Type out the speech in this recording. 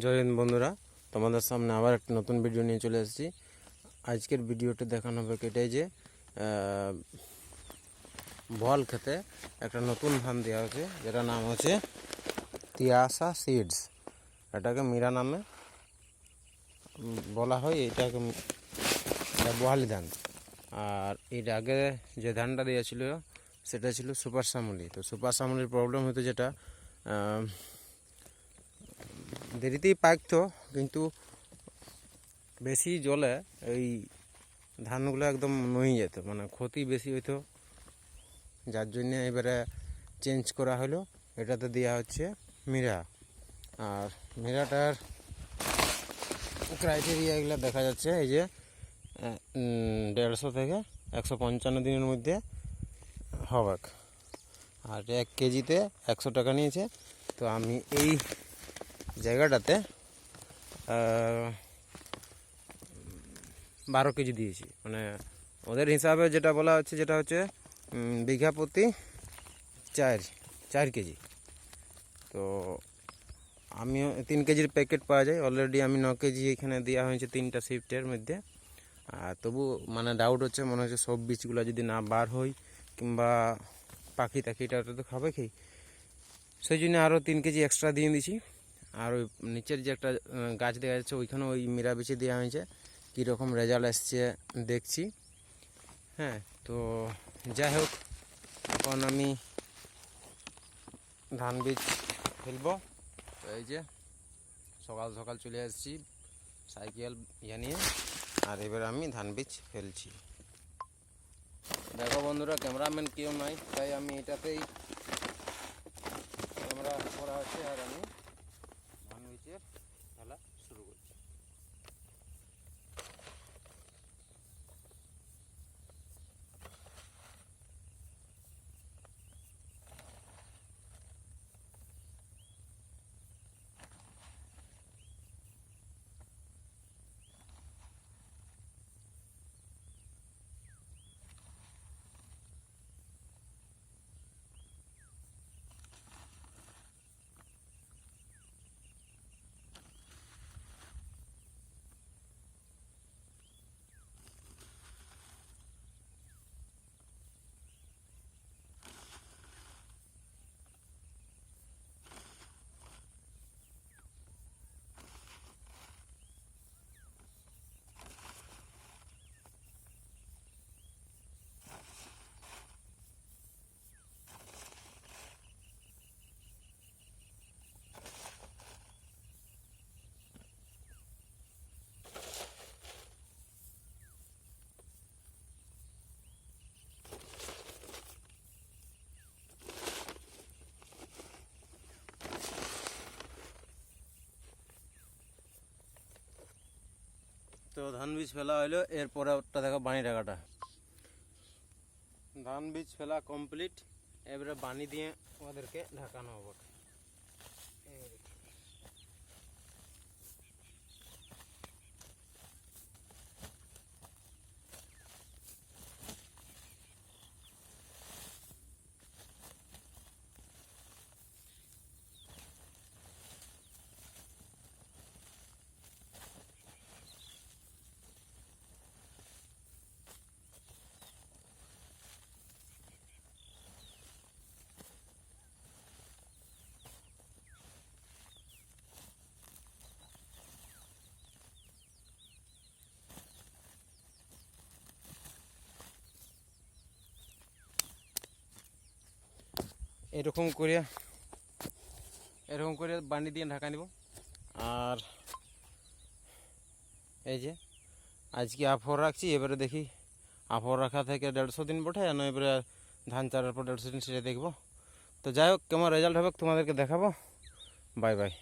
জয় হিন্দ বন্ধুরা, তোমাদের সামনে আবার একটা নতুন ভিডিও নিয়ে চলে এসেছি। আজকের ভিডিওটা দেখানো হবে এটাই যে বল খেতে একটা নতুন ধান দেওয়া হয়েছে, যেটার নাম হচ্ছে তিয়াসা সিডস এটাকে মীরা নামে বলা হয়, এটাকে এটা ধান। আর এর আগে যে ধানটা দেওয়া ছিল, সেটা ছিল সুপার সামলি তো সুপার সামলির প্রবলেম হতো যেটা দেরিতেই পাকতো, কিন্তু বেশি জলে এই ধানগুলো একদম নই যেত মানে ক্ষতি বেশি হইতো। যার জন্য এবারে চেঞ্জ করা হলো, এটাতে দেওয়া হচ্ছে মীরা। আর মীরাটার ক্রাইটেরিয়া এগুলো দেখা যাচ্ছে, এই যে দেড়শো থেকে একশো পঞ্চান্ন দিনের মধ্যে হবে আর এক কেজিতে একশো টাকা নিয়েছে, তো আমি এই জায়গাটাতে বারো কেজি দিয়েছি। মানে ওদের হিসাবে যেটা বলা হচ্ছে, যেটা হচ্ছে বিঘা প্রতি চার চার কেজি। তো আমিও তিন কেজির প্যাকেট পাওয়া যায়। অলরেডি আমি ন কেজি এখানে দেওয়া হয়েছে তিনটা শিফটের মধ্যে। আর তবু মানে ডাউট হচ্ছে, মনে হচ্ছে সব বীজগুলো যদি না বার হয় কিংবা পাখি টাখিটা ওটা তো খাবে কি? সেই জন্য আরও তিন কেজি এক্সট্রা দিয়ে দিছি। আর ওই নিচের যে একটা গাছ দেখা যাচ্ছে ওইখানে ওই মিরা বিচে দেওয়া হয়েছে। কীরকম রেজাল্ট এসছে দেখছি। হ্যাঁ তো যাই হোক, এখন আমি ধান বীজ ফেলব। এই যে, সকাল সকাল চলে আসছি সাইকেল ইয়ে নিয়ে, আর এবার আমি ধান বীজ ফেলছি। দেখো বন্ধুরা, ক্যামেরাম্যান কেউ নাই, তাই আমি এটাতেই ক্যামেরা করা হচ্ছে আর আমি ধান বীজের ফেলা শুরু করছি তো ধান বীজ ফেলা হইল, এরপরে ওটা দেখো বানি টাকাটা ধান বীজ ফেলা কমপ্লিট, এবারে বানি দিয়ে ওদেরকে ঢাকানো হবে এই দেখো। এরকম করে এরকম করে বানি দিয়ে ঢাকা নিব। আর এই যে, আজকে আফর রাখছি, এবারে দেখি আফর রাখা থেকে দেড়শো দিন বটে না এবারে ধান চারার পর দেড়শো দিন সেটা দেখব। তো যাই হোক, কেমন রেজাল্ট হবে তোমাদেরকে দেখাবো। Bye bye.